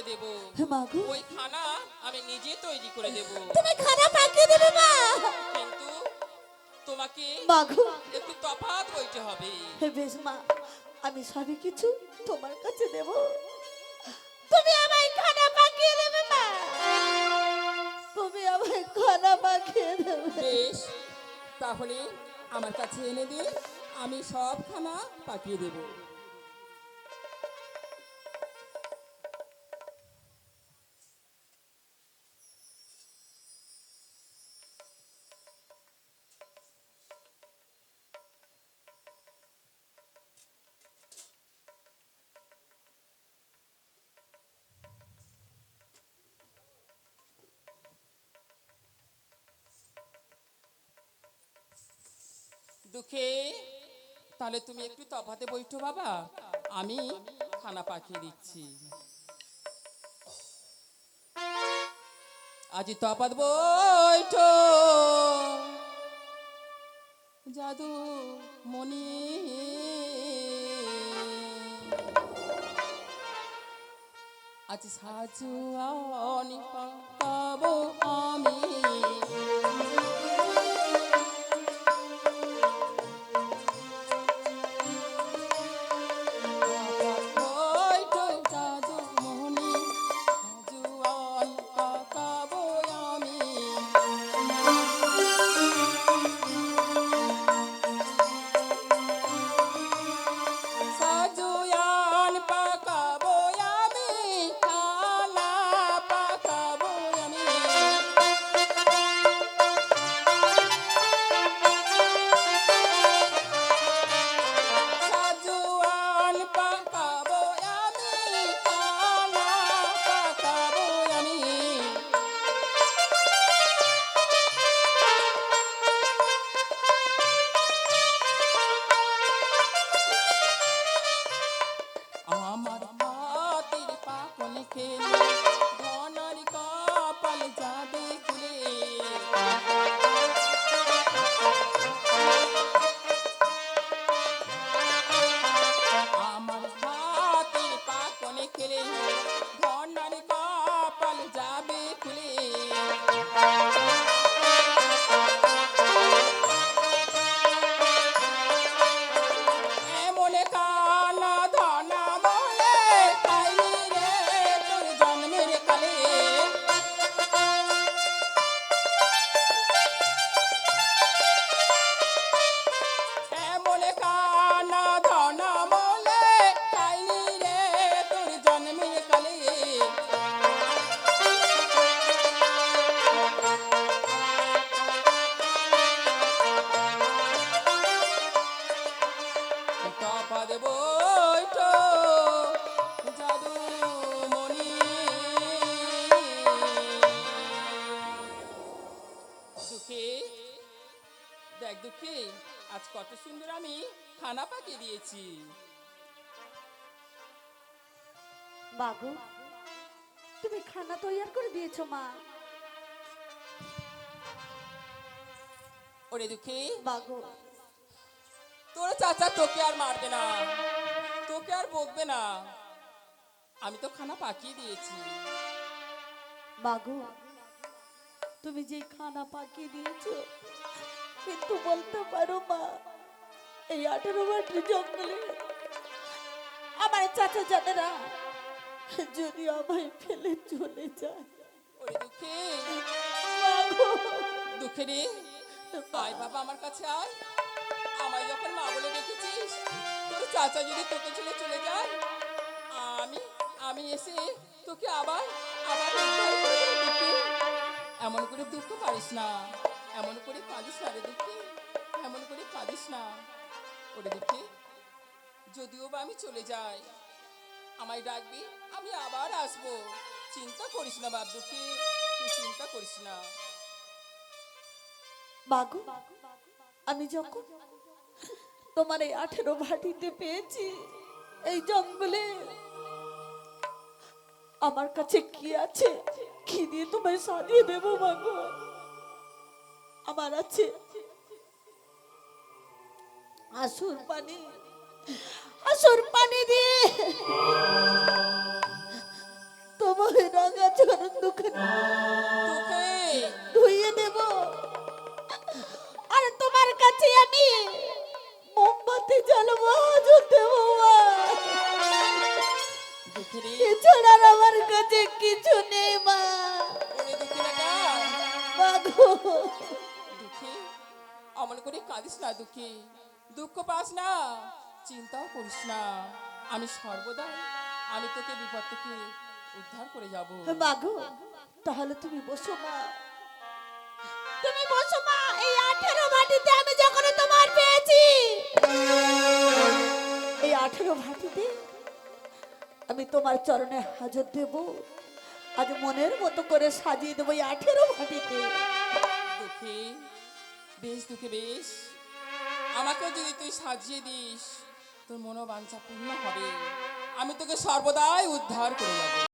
করে দেব। ওই খানা আমি নিজে তৈরি করে দেব। তুমি খানা পাকিয়ে দেবে মা। কিন্তু তোমাকে মাগো একটু তফাৎ হইতে হবে। হে বেশ মা আমি সবই কিছু তোমার কাছে দেব। তুমি আমায় খানা পাকিয়ে দেবে মা। তুমি আমায় খানা পাকিয়ে দেবে। বেশ তাহলে আমার কাছে এনে দিন আমি সব খানা পাকিয়ে দেব। দুঃখে। তাহলে তুমি একটু তফাতে বইটো বাবা। আমি খানা পাঠিয়ে দিচ্ছি। আজি তফাত বইটো জাদু মনি। আজ সাজু আনি পাবো আমি। দুঃখে? দেখ দুঃখে আজ কত সুন্দর আমি খানা পাকিয়ে দিয়েছি। মাগো তুমি খানা তৈয়ার করে দিয়েছ মা। ওরে দুঃখে? মাগো তোর চাচা তোকে আর মারবে না তোকে আর বকবে না। আমি তো খানা পাকিয়ে দিয়েছি। মাগো তুমি যে খানা পাকিয়ে দিয়েছ কিন্তু বলতে পারো মা এই আঠেরো মাটির জঙ্গলে আমার চাচা জানেরা যদি আমায় ফেলে চলে যায়। দুঃখে। দুঃখে রে। আয় বাবা আমার কাছে আয়। আমায় যখন মা বলে রেখেছিস তোর চাচা যদি তোকে ছেড়ে চলে যায় আমি আমি এসে তোকে আবার আবার এমন করে দুঃখ পারিস না। এমন করে কাঁদিস না রে দুঃখে। এমন করে কাঁদিস না। ওরে দুঃখে, যদিও বা আমি চলে যাই, আমায় ডাকবি, আমি আবার আসব। চিন্তা করিস না বাপ দুঃখে, তুই চিন্তা করিস না। মাগো আমি যখন তোমার এই আঠেরো ভাটিতে পেয়েছি, এই জঙ্গলে আমার কাছে কি আছে? কি দিয়ে তোমায় সাজিয়ে দেব মাগো আমার আছে আসুর পানি। আসুর পানি দিয়ে তোমার চরণ দুঃখে অমন করে কাঁদিস না দুঃখী। দুঃখ পাস না, চিন্তাও করিস না। আমি সর্বদা, আমি তোকে বিপদ থেকে উদ্ধার করে যাব। গো তাহলে তুমি বসো মা। তুমি বসো মা, এই আঠেরো মাটিতে আমি যখন তোমার পেয়েছি। এই আঠেরো মাটিতে আমি তোমার চরণে হাজর দেব। আজ মনের মতো করে সাজিয়ে দেবো এই আঠেরো দুঃখী বেশ দুঃখে বেশ। আমাকে যদি তুই সাজিয়ে দিস, তোর মনোবাঞ্ছা পূর্ণ হবে। আমি তোকে সর্বদাই উদ্ধার করে যাব